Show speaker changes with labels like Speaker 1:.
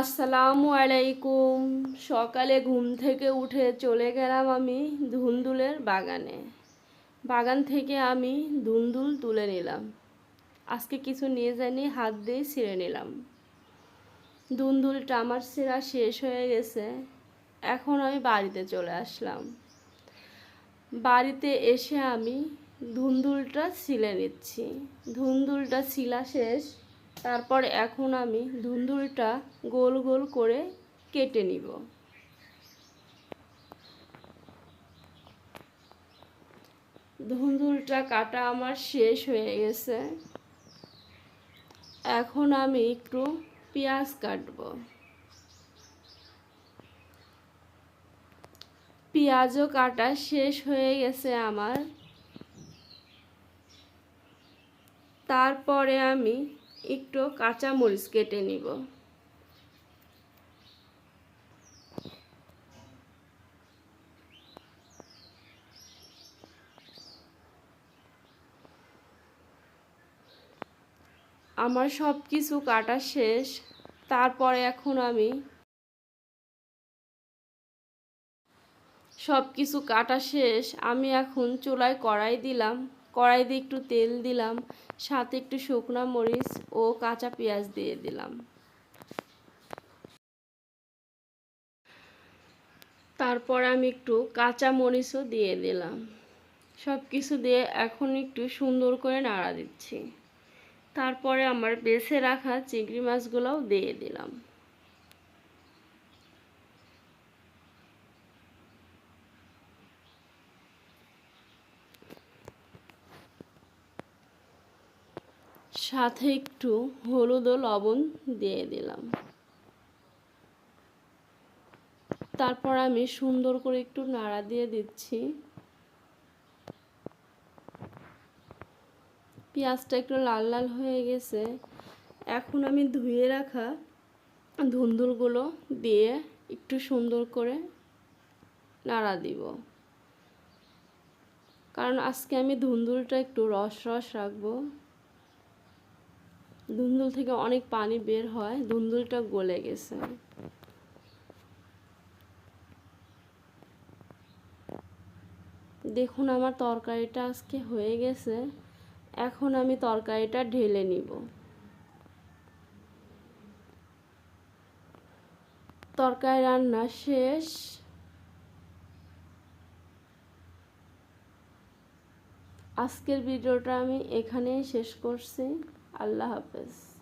Speaker 1: আসসালামু আলাইকুম। সকালে ঘুম থেকে উঠে চলে গেলাম আমি ধুন্দুলের বাগানে। বাগান থেকে আমি ধুন্দুল তুলে নিলাম। আজকে কিছু নিয়ে যাইনি হাত দিয়ে ছিঁড়ে নিলাম। ধুন্দুলটা আমার ছেঁড়া শেষ হয়ে গেছে। এখন আমি বাড়িতে চলে আসলাম। বাড়িতে এসে আমি ধুন্দুলটা ছিলে নিচ্ছি। ধুন্দুলটা ছিলা শেষ তারপর এখন আমি ধুন্দুলটা গোল গোল করে কেটে নিব। ধুন্দুলটা কাটা আমার শেষ হয়ে গেছে। এখন আমি একটু পেঁয়াজ কাটব। পেঁয়াজও কাটা শেষ হয়ে গেছে আমার। তারপরে আমি একটু কাঁচা মরিচ কেটে নিব। আমার সব কিছু কাটা শেষ, তারপরে এখন আমি সব কিছু কাটা শেষ, আমি এখন চুলায় কড়াই দিলাম। কড়াই দিয়ে একটু তেল দিলাম, সাথে একটু শুকনো মরিচ ও কাঁচা পেঁয়াজ দিয়ে দিলাম। তারপর আমি একটু কাঁচা মরিচও দিয়ে দিলাম। সব কিছু দিয়ে এখন একটু সুন্দর করে নাড়া দিচ্ছি। তারপরে আমার বেছে রাখা চিংড়ি মাছগুলোও দিয়ে দিলাম। সাথে একটু হলুদ ও লবণ দিয়ে দিলাম। তারপর আমি সুন্দর করে একটু নাড়া দিয়ে দিচ্ছি। পেঁয়াজটা একটু লাল লাল হয়ে গেছে। এখন আমি ধুয়ে রাখা ধুন্দুলগুলো দিয়ে একটু সুন্দর করে নাড়া দিব। কারণ আজকে আমি ধুন্দুলটা একটু রস রস রাখব। ধুন্দুল থেকে অনেক পানি বের হয় ধুন্দুলটা গলে গেছে। দেখুন আমার তরকারিটা আজকে হয়ে গেছে, এখন আমি তরকারিটা ঢেলে নিব। তরকারি রান্না শেষ। আজকের ভিডিওটা আমি এখানেই শেষ করছি। আল্লাহ হাফেজ